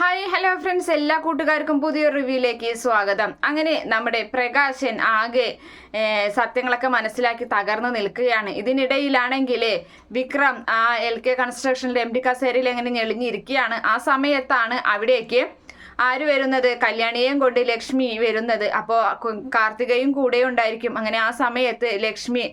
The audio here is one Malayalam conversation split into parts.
ഹായ് ഹലോ ഫ്രണ്ട്സ് എല്ലാ കൂട്ടുകാർക്കും പുതിയ റിവ്യൂയിലേക്ക് സ്വാഗതം. അങ്ങനെ നമ്മുടെ പ്രകാശൻ ആകെ സത്യങ്ങളൊക്കെ മനസ്സിലാക്കി തകർന്നു നിൽക്കുകയാണ്. ഇതിനിടയിലാണെങ്കിൽ വിക്രം ആ എൽ കെ കൺസ്ട്രക്ഷനിലെ എം ഡി കസേരയിൽ എങ്ങനെ ഞെളിഞ്ഞിരിക്കുകയാണ്. ആ സമയത്താണ് അവിടേക്ക് ആര് വരുന്നത്? കല്യാണിയെയും കൊണ്ട് ലക്ഷ്മി വരുന്നത്. അപ്പോൾ കാർത്തികയും കൂടെ ഉണ്ടായിരിക്കും. അങ്ങനെ ആ സമയത്ത് ലക്ഷ്മി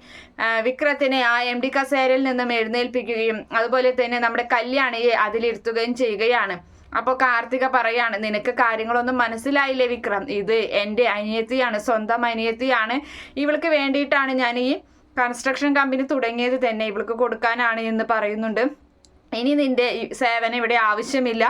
വിക്രത്തിനെ ആ എം ഡി കസേരയിൽ നിന്നും എഴുന്നേൽപ്പിക്കുകയും അതുപോലെ തന്നെ നമ്മുടെ കല്യാണിയെ അതിലിരുത്തുകയും ചെയ്യുകയാണ്. അപ്പോൾ കാർത്തിക പറയാണ് നിനക്ക് കാര്യങ്ങളൊന്നും മനസ്സിലായില്ലേ വിക്രം? ഇത് എന്റെ അനിയത്തിയാണ് സ്വന്തം അനിയത്തിയാണ്. ഇവൾക്ക് വേണ്ടിയിട്ടാണ് ഞാൻ ഈ കൺസ്ട്രക്ഷൻ കമ്പനി തുടങ്ങിയത് തന്നെ. ഇവൾക്ക് കൊടുക്കാനാണ് എന്ന് പറയുന്നുണ്ട്. ഇനി നിന്റെ സേവനം ഇവിടെ ആവശ്യമില്ല.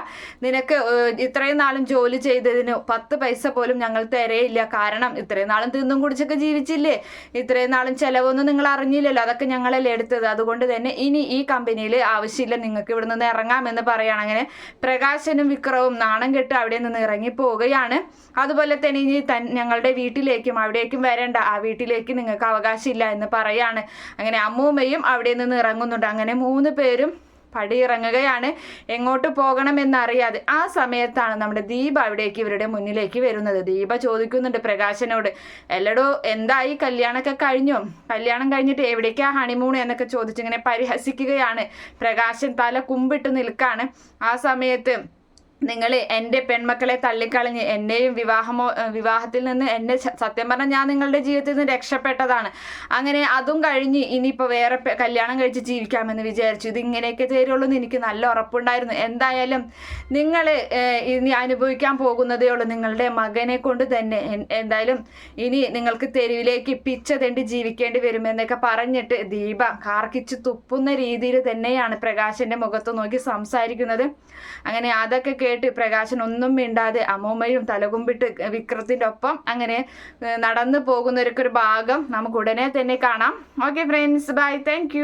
നിനക്ക് ഇത്രയും നാളും ജോലി ചെയ്തതിന് പത്ത് പൈസ പോലും ഞങ്ങൾ തരയില്ല. കാരണം ഇത്രയും നാളും തിന്നും കുടിച്ചൊക്കെ ജീവിച്ചില്ലേ? ഇത്രയും നാളും ചിലവൊന്നും നിങ്ങൾ അറിഞ്ഞില്ലല്ലോ. അതൊക്കെ ഞങ്ങളല്ലേ എടുത്തത്. അതുകൊണ്ട് തന്നെ ഇനി ഈ കമ്പനിയിൽ ആവശ്യമില്ല. നിങ്ങൾക്ക് ഇവിടെ നിന്ന് ഇറങ്ങാമെന്ന് പറയാണ്. അങ്ങനെ പ്രകാശനും വിക്രവും നാണം കെട്ട് അവിടെ നിന്ന് ഇറങ്ങി പോവുകയാണ് അതുപോലെ തന്നെ ഇനി തൻ ഞങ്ങളുടെ വീട്ടിലേക്കും അവിടേക്കും വരേണ്ട. ആ വീട്ടിലേക്ക് നിങ്ങൾക്ക് അവകാശമില്ല എന്ന് പറയാണ്. അങ്ങനെ അമ്മൂമ്മയും അവിടെ നിന്ന് ഇറങ്ങുന്നുണ്ട്. അങ്ങനെ മൂന്ന് പേരും പടിയിറങ്ങുകയാണ്. എങ്ങോട്ട് പോകണം പോകണമെന്നറിയാതെ ആ സമയത്താണ് നമ്മുടെ ദീപ അവിടേക്ക് ഇവരുടെ മുന്നിലേക്ക് വരുന്നത്. ദീപ ചോദിക്കുന്നുണ്ട് പ്രകാശനോട് എല്ലടോ എന്തായി? കല്യാണമൊക്കെ കഴിഞ്ഞോ? കല്യാണം കഴിഞ്ഞിട്ട് എവിടേക്കാ ഹണിമൂൺ എന്നൊക്കെ ചോദിച്ചിങ്ങനെ പരിഹസിക്കുകയാണ്. പ്രകാശൻ തല കുമ്പിട്ട് നിൽക്കാണ്. ആ സമയത്ത് നിങ്ങൾ എന്റെ പെൺമക്കളെ തള്ളിക്കളഞ്ഞ് എന്നെയും വിവാഹമോ വിവാഹത്തിൽ നിന്ന് എന്നെ സത്യം പറഞ്ഞാൽ ഞാൻ നിങ്ങളുടെ ജീവിതത്തിൽ നിന്ന് രക്ഷപ്പെട്ടതാണ്. അങ്ങനെ അതും കഴിഞ്ഞ് ഇനിയിപ്പോൾ വേറെ കല്യാണം കഴിച്ച് ജീവിക്കാമെന്ന് വിചാരിച്ചു. ഇത് ഇങ്ങനെയൊക്കെ തരുള്ളൂ എന്ന് എനിക്ക് നല്ല ഉറപ്പുണ്ടായിരുന്നു. എന്തായാലും നിങ്ങൾ ഇനി അനുഭവിക്കാൻ പോകുന്നതേ ഉള്ളൂ. നിങ്ങളുടെ മകനെ കൊണ്ട് തന്നെ എന്തായാലും ഇനി നിങ്ങൾക്ക് തെരുവിലേക്ക് പിച്ച തെണ്ടി ജീവിക്കേണ്ടി വരുമെന്നൊക്കെ പറഞ്ഞിട്ട് ദീപ കാർക്കിച്ച് തുപ്പുന്ന രീതിയിൽ തന്നെയാണ് പ്രകാശന്റെ മുഖത്ത് നോക്കി സംസാരിക്കുന്നത്. അങ്ങനെ അതൊക്കെ കേട്ട് പ്രകാശൻ ഒന്നും മിണ്ടാതെ അമ്മൂമ്മയും തലകുമ്പിട്ട് വിക്രത്തിന്റെ ഒപ്പം അങ്ങനെ നടന്നു പോകുന്നവർക്കൊരു ഭാഗം നമുക്ക് ഉടനെ തന്നെ കാണാം. Okay friends bye thank